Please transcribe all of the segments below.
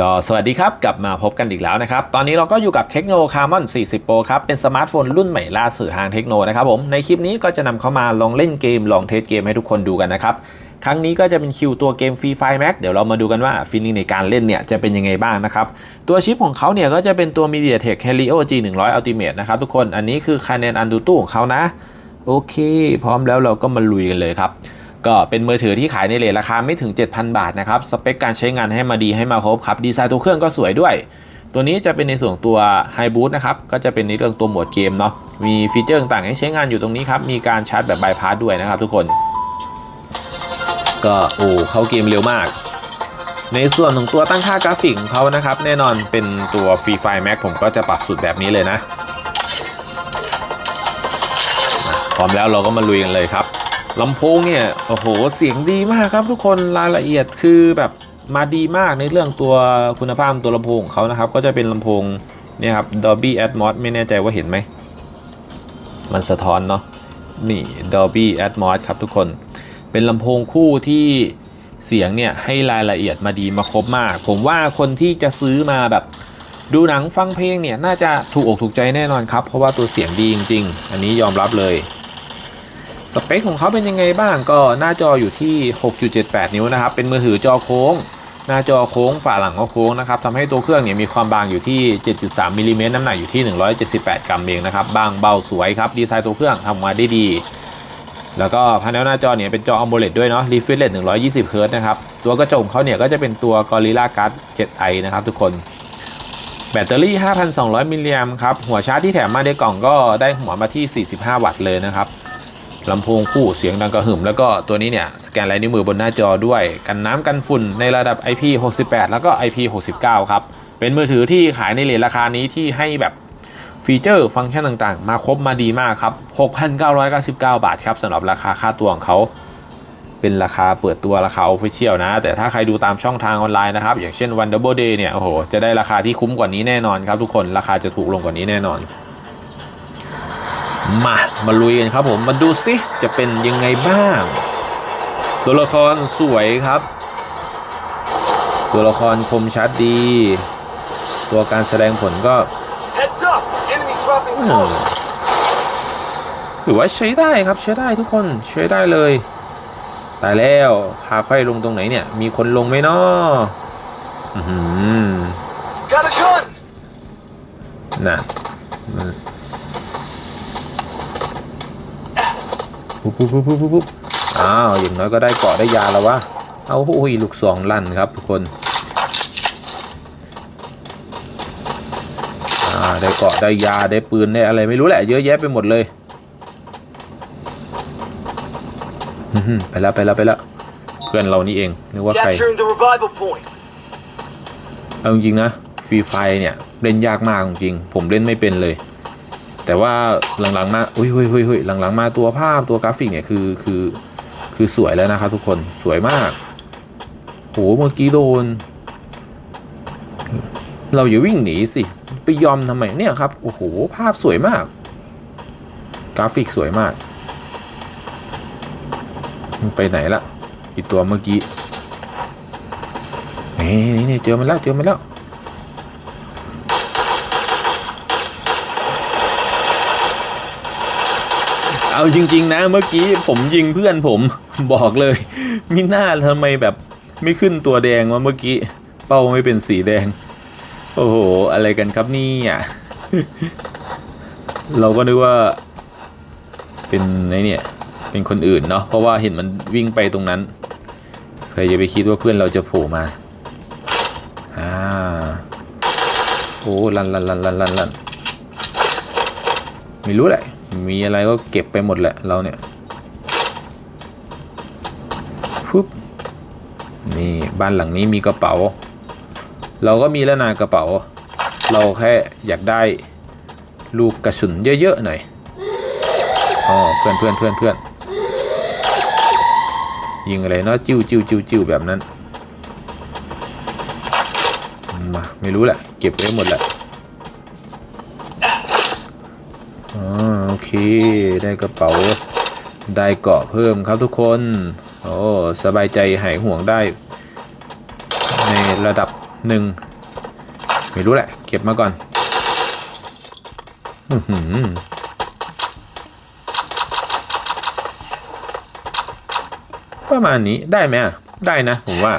ก็สวัสดีครับ กลับมาพบกันอีกแล้วนะครับ ตอนนี้เราก็อยู่กับเทคโนคาร์มอน40 Pro ครับ เป็นสมาร์ทโฟนรุ่นใหม่ล่าสุดทางเทคโนนะครับผม ในคลิปนี้ก็จะนำเข้ามาลองเล่นเกม ลองเทสเกมให้ทุกคนดูกันนะครับ ครั้งนี้ก็จะเป็นคิวตัวเกม Free Fire Max เดี๋ยวเรามาดูกันว่าฟีลลิ่งในการเล่นเนี่ยจะเป็นยังไงบ้างนะครับ ตัวชิปของเขาเนี่ยก็จะเป็นตัว MediaTek Helio G100 Ultimate นะครับทุกคนอันนี้คือ Canon Antutu ของเขานะโอเค พร้อมแล้วเราก็มาลุยกันเลยครับ ก็เป็นมือถือที่ขายในเรทราคาไม่ถึง 7,000 บาทนะครับ สเปคการใช้งานให้มาดีให้มาครบครับ ดีไซน์ตัวเครื่องก็สวยด้วย ตัวนี้จะเป็นในส่วนตัว High Boot นะครับ ก็จะเป็นในเรื่องตัวโหมดเกมเนาะ มีฟีเจอร์ต่างๆให้ใช้งานอยู่ตรงนี้ครับ มีการชาร์จแบบบายพาสด้วยนะครับทุกคน ก็โอ้เข้าเกมเร็วมาก ในส่วนของตัวตั้งค่ากราฟิกของเขานะครับ แน่นอนเป็นตัว Free Fire Max ผมก็จะปรับสุดแบบนี้เลยนะ พร้อมแล้วเราก็มาลุยกันเลยครับ ลำโพงเนี่ยโอ้โหเสียงดีมากครับทุกคนรายละเอียดคือแบบมาดีมากในเรื่องตัวคุณภาพตัวลำโพงของเขานะครับ ก็จะเป็นลำโพงเนี่ยครับ Dolby Atmos ไม่แน่ใจว่าเห็นไหม มันสะท้อนเนาะนี่ Dolby Atmos ครับทุกคน เป็นลำโพงคู่ที่เสียงเนี่ยให้รายละเอียดมาดีมาครบมาก ผมว่าคนที่จะซื้อมาแบบ ดูหนังฟังเพลงเนี่ยน่าจะถูกอกถูกใจแน่นอนครับ เพราะว่าตัวเสียงดีจริง ๆ อันนี้ยอมรับเลย สเปคของเขาเป็นยังไงบ้างก็หน้าจออยู่ที่ 6.78 นิ้วนะครับ เป็นมือถือจอโค้ง หน้าจอโค้งฝาหลังก็โค้งนะครับทำให้ตัวเครื่องเนี่ยมีความบางอยู่ที่ 7.3มิลลิเมตรน้ำหนักอยู่ที่ 178 กรัมเองนะครับ บางเบาสวยครับ ดีไซน์ตัวเครื่องทำมาได้ดี แล้วก็พาเนลหน้าจอเนี่ยเป็นจอ AMOLED ด้วยเนาะ refresh rate 120 Hz นะครับ ตัวกระจกเขาเนี่ยก็จะเป็นตัว Gorilla Glass 7i นะครับทุกคนแบตเตอรี่ 5,200 มิลลิแอมครับ หัวชาร์จที่แถมมาในกล่องก็ได้หัวมาที่ 45 วัตต์เลยนะครับ ลำโพงคู่เสียงดังกระหึ่ม แล้วก็ตัวนี้เนี่ย สแกนลายนิ้วมือบนหน้าจอด้วย กันน้ำกันฝุ่นในระดับ IP68 แล้วก็ IP69 ครับ เป็นมือถือที่ขายในเรทราคานี้ที่ให้แบบฟีเจอร์ฟังก์ชันต่างๆ มาครบมาดีมากครับ 6,999 บาทครับสำหรับราคาค่าตัวของเขาเป็นราคาเปิดตัวราคา Official นะ แต่ถ้าใครดูตามช่องทางออนไลน์นะครับ อย่างเช่น One Double Day เนี่ยโอ้โหจะได้ราคาที่คุ้มกว่านี้แน่นอนครับทุกคนราคาจะถูกลงกว่านี้แน่นอน มา มาลุยกันครับผมมาดูสิจะเป็นยังไงบ้าง ตัวละครสวยครับ ตัวละครคมชัดดี ตัวการแสดงผลก็ Heads up! Enemy dropping Hmm. close. ถือว่าใช้ได้ครับใช้ได้ทุกคนใช้ได้เลยตายแล้วพาไฟลงตรงไหนเนี่ย มีคนลงไหมเนาะอื้อหือ Got a gun! น่ะมัน ปุ๊บปุ๊บปุ๊บปุ๊บปุ๊บอ้าวอย่างน้อยก็ได้เกาะได้ยาแล้ววะเอาโอ้ยลูกสองลั่นครับทุกคนอ่าได้เกาะได้ยาได้ปืนได้อะไรไม่รู้แหละเยอะแยะไปหมดเลยอื้อหือไปแล้วไปแล้วไปแล้วเพื่อนเรานี่เองนึกว่าใคร Capturing the revival point. เอาจริงๆนะฟรีไฟเนี่ยเล่นยากมากจริงๆผมเล่นไม่เป็นเลย แต่ว่าหลังๆมาอุ้ยอุ้ยอุ้ยอุ้ยหลังๆมาตัวภาพตัวกราฟิกเนี่ยคือคือคือสวยแล้วนะครับทุกคนสวยมากโหเมื่อกี้โดน เราอย่าวิ่งหนีสิไปยอมทำไมเนี่ยครับโอ้โหภาพสวยมาก กราฟิกสวยมากมันไปไหนละอีตัวเมื่อกี้นี่นี่เจอมันแล้วเจอมันแล้ว เอาจริง ๆ นะเมื่อกี้ผมยิงเพื่อนผมบอกเลย มิน่าทำไมแบบไม่ขึ้นตัวแดงวะเมื่อกี้ เป้าไม่เป็นสีแดง โอ้โห อะไรกันครับนี่อะ เราก็นึกว่า เป็นไอเนี่ย เป็นคนอื่นเนาะเพราะว่าเห็นมันวิ่งไปตรงนั้นใครจะไปคิดว่าเพื่อนเราจะโผล่มาอ่าโอ้ลันลันลันลันลันลันไม่รู้แหละ มีอะไรก็เก็บไปหมดแหละเราเนี่ยฟุบนี่บ้านหลังนี้มีกระเป๋า เราก็มีแล้วนากระเป๋า เราแค่อยากได้ลูกกระสุนเยอะๆหน่อยอ๋อเพื่อนเพื่อนเพื่อนเพื่อนยิงอะไรเนาะจิ้วจิ้วจิ้วจิ้วแบบนั้นมาไม่รู้แหละเก็บไว้หมดแหละ เค ได้กระเป๋าได้เกาะเพิ่มครับทุกคน โอ้สบายใจหายห่วงได้ ในระดับหนึ่งไม่รู้แหละ เก็บมาก่อนอือหือประมาณนี้ได้ไหมได้นะ ผมว่า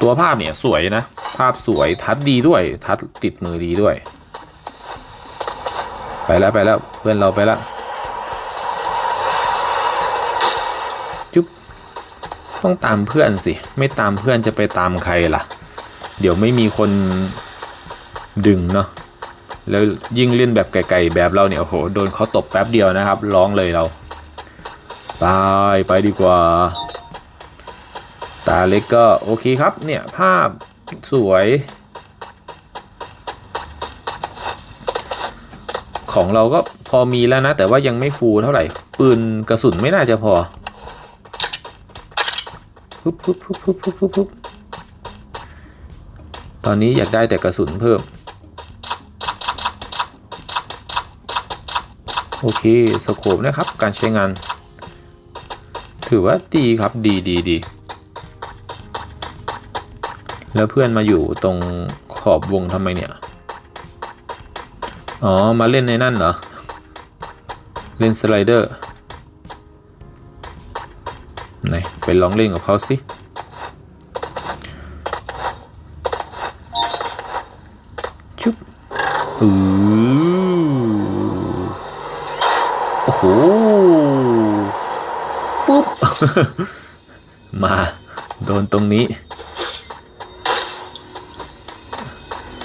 ตัวภาพเนี่ยสวยนะ ภาพสวยทัดดีด้วย ทัดติดมือดีด้วย ไปแล้วไปแล้วเพื่อนเราไปแล้วจุ๊บต้องตามเพื่อนสิ ไม่ตามเพื่อนจะไปตามใครล่ะ เดี๋ยวไม่มีคนดึงเนาะแล้วยิ่งเล่นแบบไกลๆแบบเราเนี่ยโอ้โหโดนเขาตบแป๊บเดียวนะครับ ร้องเลยเรา ตายไปดีกว่า ตาเล็กก็โอเคครับเนี่ยภาพสวย ของเราก็พอมีแล้วนะ แต่ว่ายังไม่ฟูเท่าไหร่ ปืนกระสุนไม่น่าจะพอฮึบฮึบฮึบฮึบฮึบฮึบฮึบตอนนี้อยากได้แต่กระสุนเพิ่ม โอเคสโคปนะครับ การใช้งาน ถือว่าดีครับดีดีดีแล้วเพื่อนมาอยู่ตรงขอบวงทำไมเนี่ย อ๋อ มาเล่นในนั่นเหรอ เล่นสไลเดอร์ ไหน ไปลองเล่นกับเขาสิชุบอือโอ้โห ปุ๊บ มา โดนตรงนี้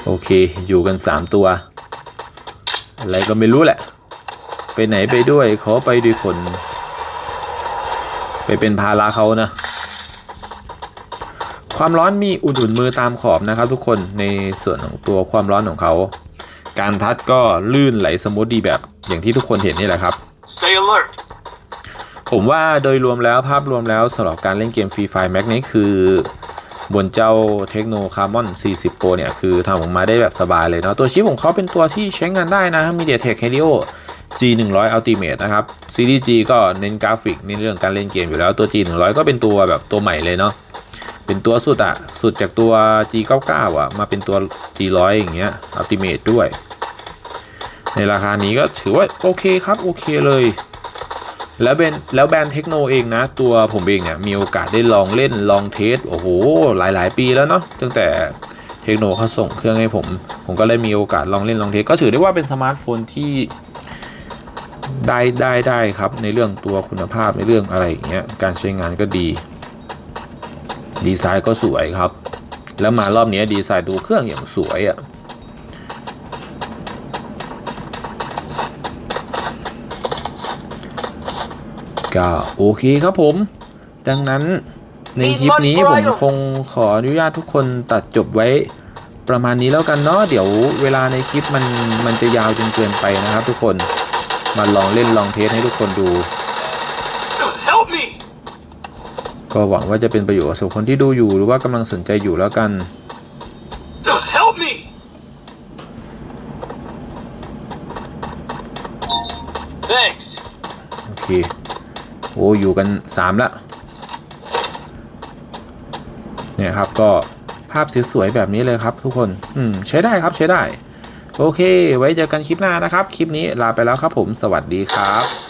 โอเค อยู่กันสามตัว อะไรก็ไม่รู้แหละ ไปไหนไปด้วยขอไปด้วยคน ไปเป็นภาระเขานะ ความร้อนมีอุ่นๆมือตามขอบนะครับ ทุกคนในส่วนของตัวความร้อนของเขา การทัดก็ลื่นไหลสมูทดีแบบอย่างที่ทุกคนเห็นนี่แหละครับ Stay alert. ผมว่าโดยรวมแล้วภาพรวมแล้วสำหรับการเล่นเกม Free Fire Max นี้คือ บนเจ้า Tecno Carbon 40 Pro เนี่ย คือทำออกมาได้แบบสบายเลยเนาะตัวชิปของเขาเป็นตัวที่ใช้งานได้นะ MediaTek Helio G100 Ultimate นะครับซีรีส์ G ก็เน้นกราฟิกเน้นเรื่องการเล่นเกมอยู่แล้วตัว G100 ก็เป็นตัวแบบตัวใหม่เลยเนาะเป็นตัวสุดอะสุดจากตัว G99 อะมาเป็นตัว G100 อย่างเงี้ย Ultimate ด้วย ในราคานี้ก็ถือว่าโอเคครับ โอเคเลย แล้วเป็นแล้วแบรนด์เทคโนเองนะ ตัวผมเองเนี่ยมีโอกาสได้ลองเล่นลองเทสโอ้โหหลาย ๆ ปีแล้วเนาะตั้งแต่เทคโนเขาส่งเครื่องให้ผม ผมก็เลยมีโอกาสลองเล่นลองเทสก็ถือได้ว่าเป็นสมาร์ทโฟนที่ได้ได้ได้ครับในเรื่องตัวคุณภาพในเรื่องอะไรอย่างเงี้ยการใช้งานก็ดี ดีไซน์ก็สวยครับ แล้วมารอบนี้ดีไซน์ดูเครื่องอย่างสวยอะ่ะ ก็โอเคครับผม ดังนั้นในคลิปนี้ผมคงขออนุญาตทุกคนตัดจบไว้ประมาณนี้แล้วกันเนาะเดี๋ยวเวลาในคลิปมันมันจะยาวจนเกินไปนะครับทุกคนมาลองเล่นลองเทสให้ทุกคนดู Help me. ก็หวังว่าจะเป็นประโยชน์สำหรับคนที่ดูอยู่หรือว่ากำลังสนใจอยู่แล้วกัน Help me. Thanks. โอเค โอ้อยู่กันสามละเนี่ยครับก็ภาพสวยๆแบบนี้เลยครับทุกคน อืมใช้ได้ครับใช้ได้ โอเค ไว้เจอกันคลิปหน้านะครับ คลิปนี้ลาไปแล้วครับผม สวัสดีครับ